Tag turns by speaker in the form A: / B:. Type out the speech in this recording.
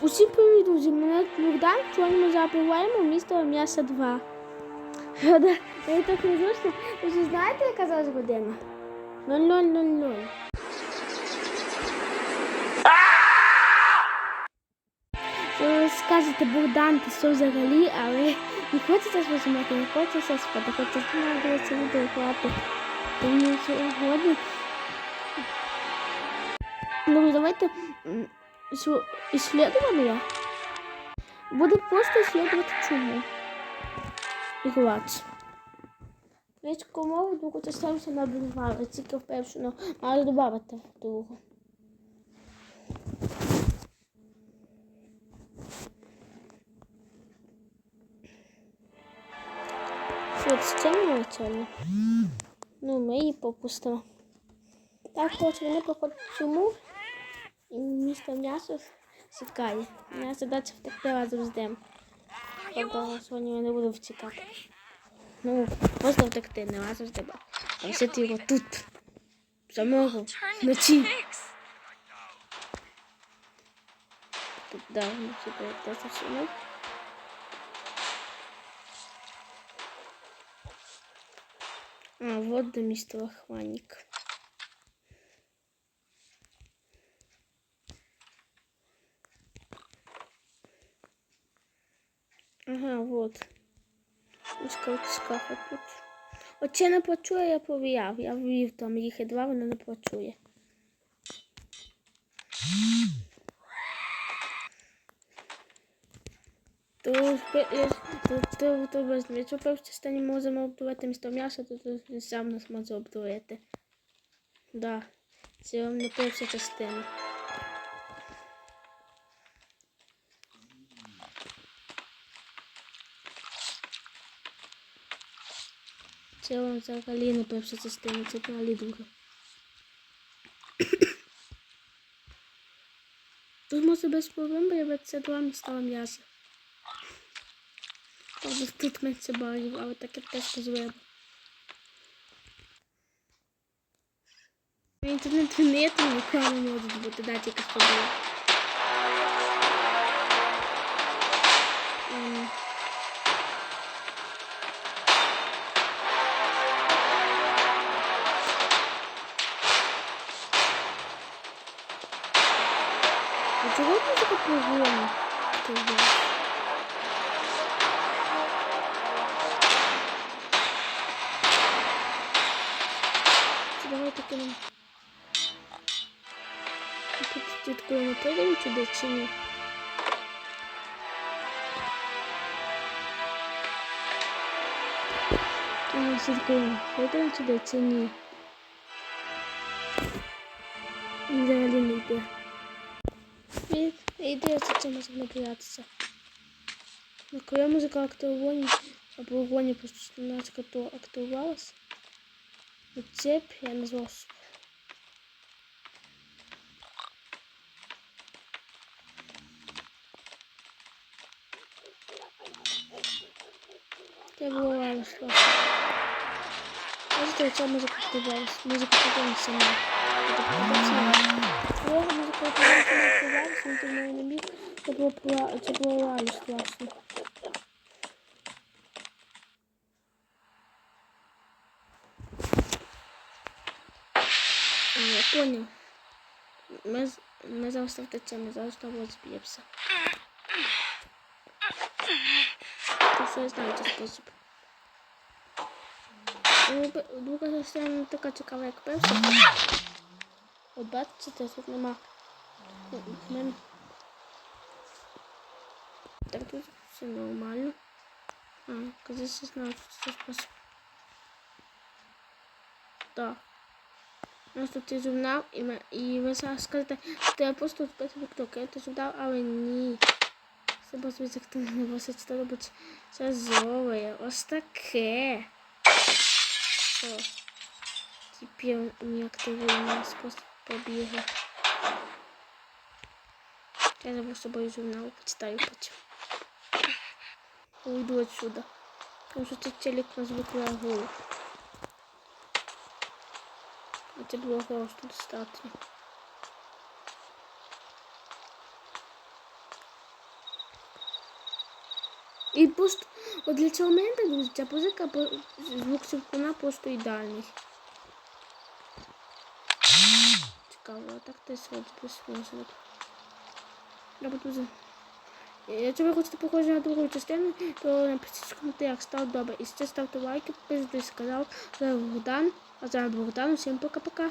A: Усім привіт, друзі! Мене Богдан. Сьогодні ми запливаємо в місто м'яса 2. Правда, Мені так незручно. Ви ж знаєте, яка зараз година? 0000. Ви скажете, Богдан, ти що взагалі, але не хочеться вижимати, не хочеться спати, хочеться дивитися відео хвати. Тому сьогодні Ну, давайте исследование. Буду просто исследовать чуму. І гладь. Річку мову другу частину на в першу, ну, маю додати другу. З цим навчально. Ну, ми її попустимо. Так, от вони проходять чому і місто м'ясо чекає. Моя задача втекти разом з ним. Тобто сьогодні я не буду втікати. Ну, можна втекти, не разом з ним. А лишити його тут. Самого вночі. Тут да, вночі перейти всьому. А, вот до міста Лохманник. Ага, вот. Ось шкафа тут. Чи не почує, я повіяв. Я ввів там їх і два, вона не то, то без якщо в частині можемо обдурити місто м'яса, то сам нас може обдурити. Да. Це вам не перша частина. Це взагалі не перша частина, це взагалі друга. Тут може без проблем виявитися два міста м'яса. Правда, тут менше барів, але таке теж дозволено. Інтернет не там ніколи не може бути, да, тільки з А чого повільна? Тоді? Чи давайте кинемо. Тут слідкуємо, прийдемо туди чи ні? Ага, слідкуємо, прийдемо туди чи ні? Взагалі не йде. Він йде, це це може не боятися. Ну, коли музика активовані, або вогоні просто начебто активувалась, цепь я назвав собі. Я було рано слухати. Бачите, ця музика активувалась. Музика потім сама. Це Коли музика активувалась, він тому не міг. Це було це я понял. З- ми зараз втечемо, зараз того зб'ємося. Ти все знаєте спосіб. Ну, Друга частина не така цікава, як перша. От бачите, тут нема. Так тут все нормально. А, кажется, знаю, що це спосіб. Так. У нас тут є журнал, і, ми, і ви зараз скажете, що я просто вписав TikTok. Я це журнал, але ні. Це просто хто не висить, це робить це злове. Ось таке. Що? Тепер не активує спосіб побігу. Я забув з собою журнал, почитаю потім. Уйду отсюда. Тому що це телек нас викликає голову. А це було просто достатньо. І просто от для цього моменту, друзі, ця музика, по- звук симфона просто ідеальний. Цікаво, а так ти сводить без звук. Треба тут. за- Якщо ви хочете похоже на другу частину, то напишіть в коментарях, став добре. І ще ставте лайки, підписуйтесь, сказав. Це Богдан. А зараз Богдан. Всім пока-пока.